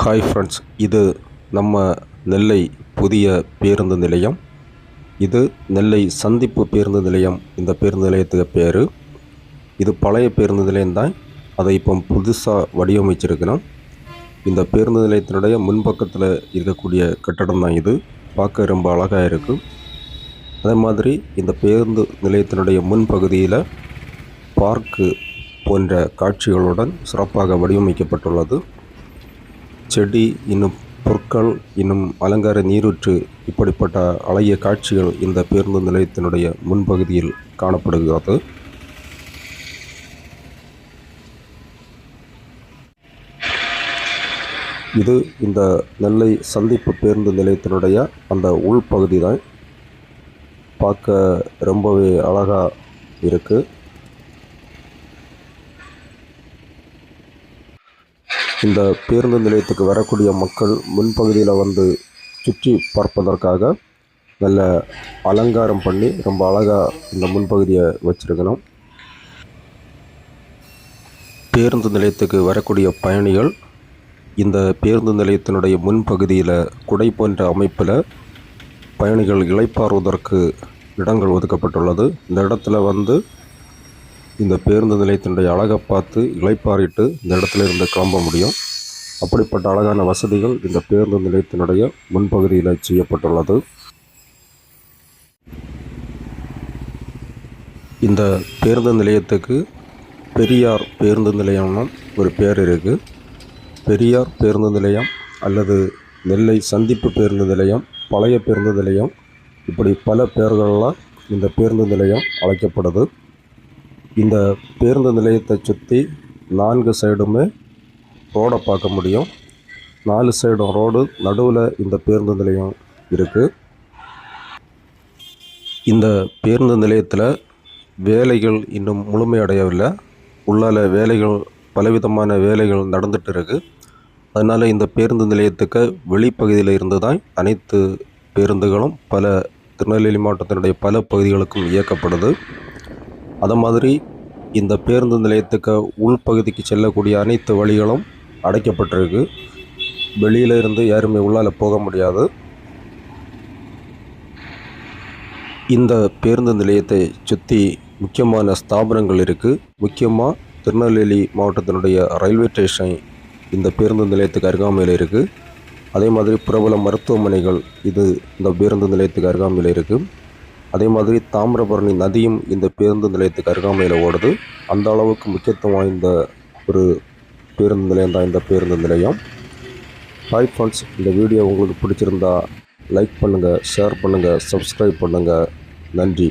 Hi friends இது நம்ம நெல்லை புதிய பேருந்து நிலையம். இது நெல்லை சந்திப்பு பேருந்து நிலையம். இந்த பேருந்து நிலையத்துக்கு பேர். இது பழைய பேருந்து நிலையம்தான் அதை இப்போ புதுசாக வடிவமைச்சிருக்கிறோம். இந்த பேருந்து நிலையத்தினுடைய முன்பக்கத்தில் இருக்கக்கூடிய கட்டடம் தான் இது. பார்க்க ரொம்ப அழகாக இருக்குது அதே மாதிரி இந்த பேருந்து நிலையத்தினுடைய முன்பகுதியில் பார்க்கு போன்ற காட்சிகளுடன் சிறப்பாக வடிவமைக்கப்பட்டுள்ளது. செடி இன்னும் புற்கள் இன்னும் அலங்கார நீரூற்று இப்படிப்பட்ட அழகிய காட்சிகள் இந்த பேருந்து நிலையத்தினுடைய முன்பகுதியில் காணப்படுகிறது. இது இந்த நெல்லை சந்திப்பு பேருந்து நிலையத்தினுடைய அந்த உள்பகுதி தான் பார்க்க ரொம்பவே அழகாக இருக்குது இந்த பேருந்து நிலையத்துக்கு வரக்கூடிய மக்கள் முன்பகுதியில் வந்து சுற்றி பார்ப்பதற்காக நல்ல அலங்காரம் பண்ணி ரொம்ப அழகாக இந்த முன்பகுதியை வச்சிருக்கணும். பேருந்து நிலையத்துக்கு வரக்கூடிய பயணிகள் இந்த பேருந்து நிலையத்தினுடைய முன்பகுதியில் குடை போன்ற அமைப்பில் பயணிகள் இழைப்பாறுவதற்கு இடங்கள் ஒதுக்கப்பட்டுள்ளது. இந்த இடத்துல வந்து இந்த பேருந்து நிலையத்தினுடைய அழகை பார்த்து இளைப்பாறிட்டு இந்த இடத்துல இருந்து கிளம்ப முடியும். அப்படிப்பட்ட அழகான வசதிகள் இந்த பேருந்து நிலையத்தினுடைய முன்பகுதியில் செய்யப்பட்டுள்ளது. இந்த பேருந்து நிலையத்துக்கு பெரியார் பேருந்து நிலையம்னு ஒரு பேர் இருக்குது பெரியார் பேருந்து நிலையம் அல்லது நெல்லை சந்திப்பு பேருந்து நிலையம் பழைய பேருந்து நிலையம் இப்படி பல பெயர்களெலாம் இந்த பேருந்து நிலையம் அழைக்கப்படுது இந்த பேருந்து நிலையத்தை சுற்றி நான்கு சைடுமே ரோடை பார்க்க முடியும். நாலு சைடும் ரோடு நடுவில் இந்த பேருந்து நிலையம் இருக்குது இந்த பேருந்து நிலையத்தில் வேலைகள் இன்னும் முழுமையடையவில்லை. உள்ளால வேலைகள் பலவிதமான வேலைகள் நடந்துட்டு இருக்கு. அதனால் இந்த பேருந்து நிலையத்துக்கு வெளிப்பகுதியில் இருந்து தான் அனைத்து பேருந்துகளும் பல திருநெல்வேலி மாவட்டத்தினுடைய பல பகுதிகளுக்கும் இயக்கப்படுது. அது மாதிரி இந்த பேருந்து நிலையத்துக்கு உள்பகுதிக்கு செல்லக்கூடிய அனைத்து வழிகளும் அடைக்கப்பட்டிருக்கு. வெளியில இருந்து யாருமே உள்ளால போக முடியாது. இந்த பேருந்து நிலையத்தை சுற்றி முக்கியமான ஸ்தாபனங்கள் இருக்குது முக்கியமாக திருநெல்வேலி மாவட்டத்தினுடைய ரயில்வே ஸ்டேஷன் இந்த பேருந்து நிலையத்துக்கு அருகாமையில் இருக்குது அதே மாதிரி பிரபல மருத்துவமனைகள் இது இந்த பேருந்து நிலையத்துக்கு அருகாமையில் இருக்குது அதே மாதிரி தாமிரபரணி நதியும் இந்த பேருந்து நிலையத்துக்கு அருகாமையில் ஓடுது. அந்த அளவுக்கு முக்கியத்துவம் வாய்ந்த ஒரு பேருந்து நிலையம் தான் இந்த பேருந்து நிலையம். ஹாய் ஃப்ரெண்ட்ஸ் இந்த வீடியோ உங்களுக்கு பிடிச்சிருந்தா லைக் பண்ணுங்கள் ஷேர் பண்ணுங்கள் சப்ஸ்கிரைப் பண்ணுங்கள் நன்றி.